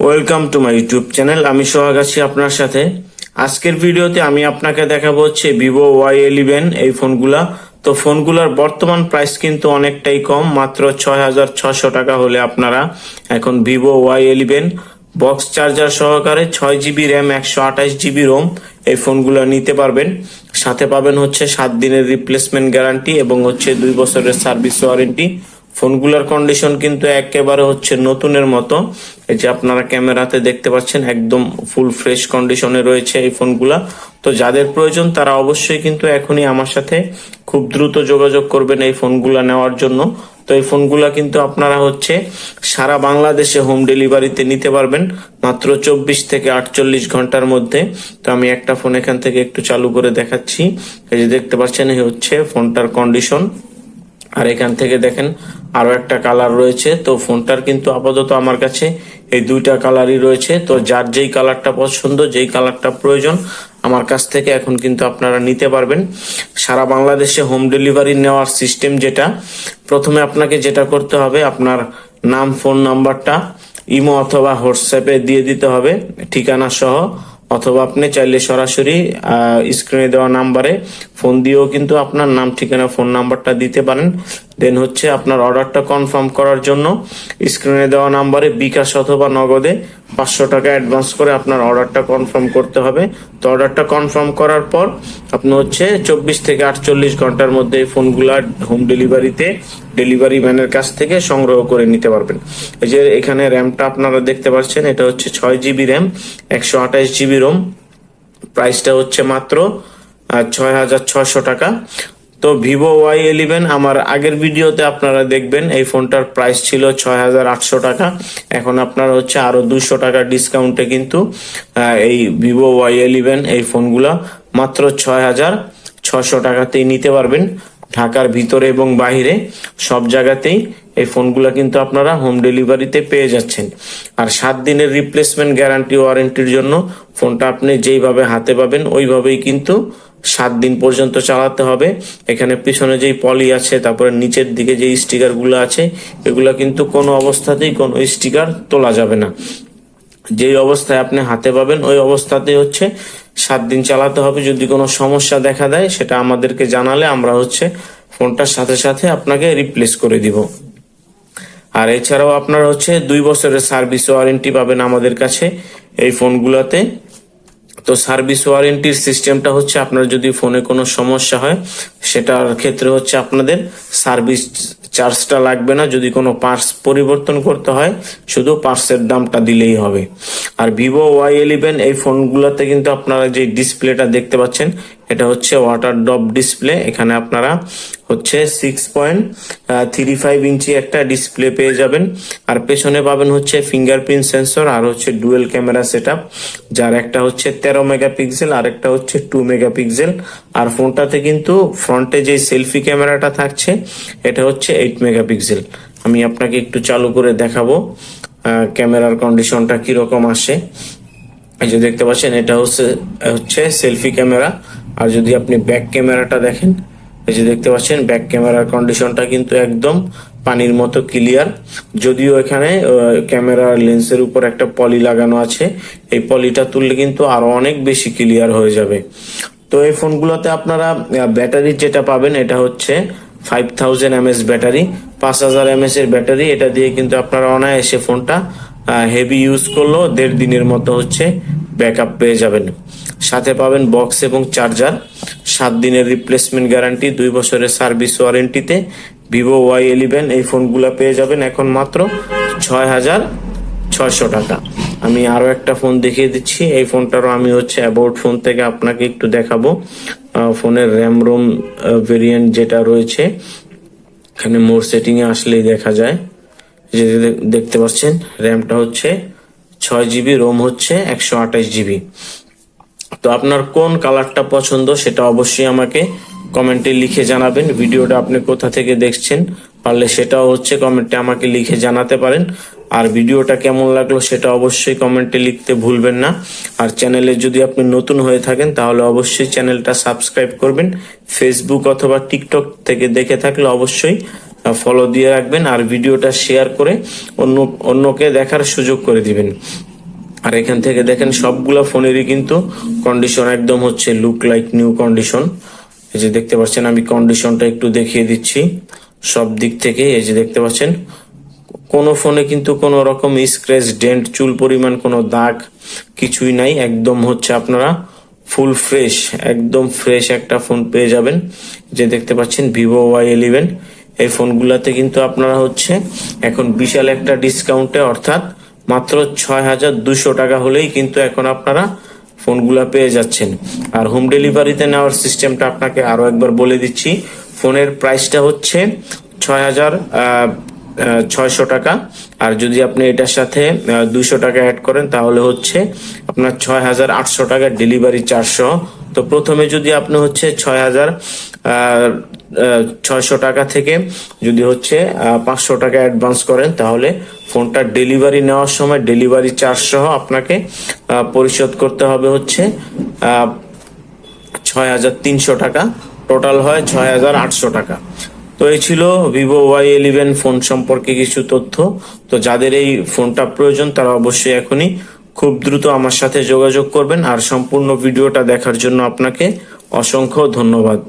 Welcome to my YouTube channel আমি সোহাগ আছি আপনার সাথে। আজকের ভিডিওতে আমি আপনাকে দেখাবো হচ্ছে ভিভো ওয়াই ইলেভেন এই ফোনগুলা। তো ফোনগুলার বর্তমান প্রাইস কিন্তু অনেকটাই কম, মাত্র ছয় হাজার ছশো টাকা হলে আপনারা এখন Vivo Y eleven box charger সহকারে ছয় জিবি র্যাম একশো আঠাশ জিবি রোম এই ফোনগুলো নিতে পারবেন। সাথে পাবেন হচ্ছে সাত দিনের রিপ্লেসমেন্ট গ্যারান্টি এবং হচ্ছে দুই বছরের সার্ভিস ওয়ারেন্টি ফোনগুলোর কন্ডিশন কিন্তু একেবারে হচ্ছে নতুনের মতো। এই যে আপনারা ক্যামেরাতে দেখতে পাচ্ছেন, একদম ফুল ফ্রেশ কন্ডিশনে রয়েছে এই ফোনগুলা। তো যাদের প্রয়োজন, তারা অবশ্যই কিন্তু এখনই আমার সাথে খুব দ্রুত যোগাযোগ করবেন এই ফোনগুলা নেওয়ার জন্য। তো এই ফোনগুলা কিন্তু আপনারা হচ্ছে সারা বাংলাদেশে হোম ডেলিভারিতে নিতে পারবেন, মাত্র চব্বিশ থেকে আটচল্লিশ ঘণ্টার মধ্যে। তো আমি একটা ফোন এখান থেকে একটু চালু করে দেখাচ্ছি। এই যে দেখতে পাচ্ছেন, এই হচ্ছে ফোনটার কন্ডিশন আর এখান থেকে দেখেন আরও একটা কালার রয়েছে। তো ফোনটার কিন্তু আপাতত আমার কাছে এই দুইটা কালারই রয়েছে। তো যার যেই কালারটা পছন্দ, যেই কালারটা প্রয়োজন, আমার কাছ থেকে এখন কিন্তু আপনারা নিতে পারবেন। সারা বাংলাদেশে হোম ডেলিভারি নেওয়ার সিস্টেম যেটা, প্রথমে আপনাকে যেটা করতে হবে, আপনার নাম ফোন নাম্বারটা ইমো অথবা হোয়াটসঅ্যাপে দিয়ে দিতে হবে। ঠিকানা সহ অথবা আপনি চাইলে সরাসরি স্ক্রিনে দেওয়া নাম্বারে ফোন দিয়েও কিন্তু আপনার নাম, ঠিকানা ফোন নাম্বারটা দিতে পারেন। দেন হচ্ছে আপনার অর্ডারটা কনফার্ম করার জন্য স্ক্রিনে দেওয়া নাম্বারে বিকাশ অথবা নগদে পাঁচশো টাকা অ্যাডভান্স করে আপনার অর্ডারটা কনফার্ম করতে হবে। তো অর্ডারটা কনফার্ম করার পর আপনি হচ্ছে চব্বিশ থেকে আটচল্লিশ ঘণ্টার মধ্যে এই ফোনগুলা হোম ডেলিভারিতে ডেলিভারি ম্যানের কাছ থেকে সংগ্রহ করে নিতে পারবেন। এই যে এখানে র্যামটা আপনারা দেখতে পাচ্ছেন, এটা হচ্ছে ছয় জিবি র্যাম একশো আঠাশ জিবি রোম প্রাইসটা হচ্ছে মাত্র ছয় হাজার ছয়শো টাকা। তো ভিভো ওয়াই ইলেভেন আমার আগের ভিডিওতে আপনারা দেখবেন, এই ফোনটার প্রাইস ছিল ছয় হাজার আটশো টাকা। এখন আপনারা হচ্ছে আরও দুশো টাকা ডিসকাউন্টে কিন্তু এই ভিভো ওয়াই ইলেভেন, এই ফোনগুলা মাত্র ছয় হাজার ছশো টাকাতেই নিতে পারবেন। ঢাকার ভিতরে এবং বাইরে সব জায়গাতেই এই ফোনগুলো কিন্তু আপনারা হোম ডেলিভারিতে পেয়ে যাচ্ছেন। আর সাত দিনের রিপ্লেসমেন্ট গ্যারান্টি ওয়ারেন্টির জন্য ফোনটা আপনি যেইভাবে হাতে পাবেন, ওইভাবেই কিন্তু সাত দিন পর্যন্ত চালাতে হবে। এখানে পিছনে যেই পলি আছে, তারপরে নিচের দিকে যে স্টিকারগুলো আছে, এগুলো কিন্তু কোনো অবস্থাতেই কোনো স্টিকার তোলা যাবে না। যেই অবস্থায় আপনি হাতে পাবেন, ওই অবস্থাতে হচ্ছে সাত দিন চালাতে হবে। যদি কোনো সমস্যা দেখা দেয়, সেটা আমাদেরকে জানালে আমরা হচ্ছে ফোনটার সাথে সাথে আপনাকে রিপ্লেস করে দিব। আর এছাড়াও আপনার হচ্ছে দুই বছরের সার্ভিস ওয়ারেন্টি পাবেন আমাদের কাছে এই ফোনগুলোতে। তো সার্ভিস ওয়ারেন্টির সিস্টেমটা হচ্ছে আপনার যদি ফোনে কোনো সমস্যা হয়, সেটার ক্ষেত্রে হচ্ছে আপনাদের সার্ভিস চার্জটা লাগবে না। যদি কোনো পার্টস পরিবর্তন করতে হয়, শুধু পার্টসের দামটা দিলেই হবে। আর ভিভো ওয়াই ইলেভেন এই ফোনগুলোতে কিন্তু আপনারা যে ডিসপ্লেটা দেখতে পাচ্ছেন, এটা হচ্ছে ওয়াটার ড্রপ ডিসপ্লে এখানে আপনারা হচ্ছে six point three five inch একটা ডিসপ্লে পেয়ে যাবেন। আর পেছনে পাবেন হচ্ছে ফিঙ্গারপ্রিন্ট সেন্সর আর হচ্ছে ডুয়েল ক্যামেরা সেট যার একটা হচ্ছে তেরো মেগাপিক্সেল আর একটা হচ্ছে টু মেগাপিক্সেল আর ফোনটাতে কিন্তু ফ্রন্টে যে সেলফি ক্যামেরাটা থাকছে, এটা হচ্ছে এইট মেগাপিক্সেল আমি আপনাকে একটু চালু করে দেখাবো। ক্যামেরার কন্ডিশনটা কীরকম আসে? এই যে দেখতে পাচ্ছেন, এটা হচ্ছে হচ্ছে সেলফি ক্যামেরা। আর যদি আপনি ব্যাক ক্যামেরাটা দেখেন, এই যে দেখতে পাচ্ছেন, ব্যাক ক্যামেরার কন্ডিশনটা কিন্তু একদম পানির মতো ক্লিয়ার। যদিও এখানে ক্যামেরার লেন্সের উপর একটা পলি লাগানো আছে, এই পলিটা তুললে কিন্তু আরও অনেক বেশি ক্লিয়ার হয়ে যাবে। তো এই ফোনগুলোতে আপনারা ব্যাটারি যেটা পাবেন, এটা হচ্ছে ফাইভ থাউজেন্ড এমএস ব্যাটারি পাঁচ হাজার এমএস এর ব্যাটারি এটা দিয়ে কিন্তু আপনারা অনায়াসে ফোনটা হেভি ইউজ করলেও দেড় দিনের মতো হচ্ছে ব্যাকআপ পেয়ে যাবেন। সাথে পাবেন বক্স এবং চার্জার সাত দিনের রিপ্লেসমেন্ট গ্যারান্টি দুই বছরের সার্ভিস ওয়ারেন্টিতে ভিভো ওয়াই ইলেভেন এই ফোনগুলো পেয়ে যাবেন এখন মাত্র ছয় হাজার ছয়শো টাকা। আমি আরও একটা ফোন দেখিয়ে দিচ্ছি, এই ফোনটারও আমি হচ্ছে অ্যাবাউট ফোন থেকে আপনাকে একটু দেখাবো। ফোনের র্যাম রোম ভেরিয়েন্ট যেটা রয়েছে, এখানে মোর সেটিং এ আসলেই দেখা যায়। যে দেখতে পাচ্ছেন, র্যামটা হচ্ছে ছয় জিবি রোম হচ্ছে একশো আঠাশ জিবি তো আপনার কোন কালারটা পছন্দ সেটা অবশ্যই আমাকে কমেন্টে লিখে জানাবেন। ভিডিওটা আপনি কোথা থেকে দেখছেন পারলে সেটাও হচ্ছে কমেন্টে আমাকে লিখে জানাতে পারেন। আর ভিডিওটা কেমন লাগল সেটা অবশ্যই কমেন্টে লিখতে ভুলবেন না। আর চ্যানেলে যদি আপনি নতুন হয়ে থাকেন, তাহলে অবশ্যই চ্যানেলটা সাবস্ক্রাইব করবেন। ফেসবুক অথবা টিকটক থেকে দেখে থাকলে অবশ্যই ফলো দিয়ে রাখবেন আর ভিডিওটা শেয়ার করে অন্য, অন্যকে দেখার সুযোগ করে দিবেন। আর এখান থেকে দেখেন সবগুলা ফোনেরই কিন্তু কন্ডিশন একদম হচ্ছে লুক লাইক নিউ কন্ডিশন এই যে দেখতে পাচ্ছেন, আমি কন্ডিশনটা একটু দেখিয়ে দিচ্ছি। সব দিক থেকে এই যে দেখতে পাচ্ছেন কোনো ফোনে কিন্তু কোনো রকম স্ক্র্যাচ ডেন্ট চুল পরিমাণ কোনো দাগ কিছুই নাই। একদম হচ্ছে আপনারা ফুল ফ্রেশ একদম ফ্রেশ একটা ফোন পেয়ে যাবেন। যে দেখতে পাচ্ছেন ভিভো ওয়াই ইলেভেন এই ফোনগুলাতে কিন্তু আপনারা হচ্ছে এখন বিশাল একটা ডিসকাউন্টে অর্থাৎ মাত্র ছয় হাজার দুশো টাকা হলেই কিন্তু এখন আপনারা ফোনগুলা পেয়ে যাচ্ছেন। আর হোম ডেলিভারিতে নেওয়ার সিস্টেমটা আপনাকে আরও একবার বলে দিচ্ছি। ফোনের প্রাইসটা হচ্ছে ছয় হাজার ছয়শো টাকা। আর যদি আপনি এটার সাথে দুইশো টাকা অ্যাড করেন, তাহলে হচ্ছে আপনার ছয় হাজার আটশো টাকা ডেলিভারি সহ। তো প্রথমে যদি আপনি হচ্ছে ছয় হাজার ছয়শো টাকা থেকে যদি হচ্ছে পাঁচশো টাকা অ্যাডভান্স করেন, তাহলে ফোনটা ডেলিভারি নেওয়ার সময় ডেলিভারি চার্জ সহ আপনাকে পরিশোধ করতে হবে হচ্ছে ছয় হাজার তিনশো টাকা। টোটাল হয় ছয় হাজার আটশো টাকা। তো এই ছিল ভিভো ওয়াই ইলেভেন ফোন সম্পর্কে কিছু তথ্য। তো যাদের এই ফোনটা প্রয়োজন, তারা অবশ্যই এখনই খুব দ্রুত আমার সাথে যোগাযোগ করবেন। আর সম্পূর্ণ ভিডিওটা দেখার জন্য আপনাকে অসংখ্য ধন্যবাদ।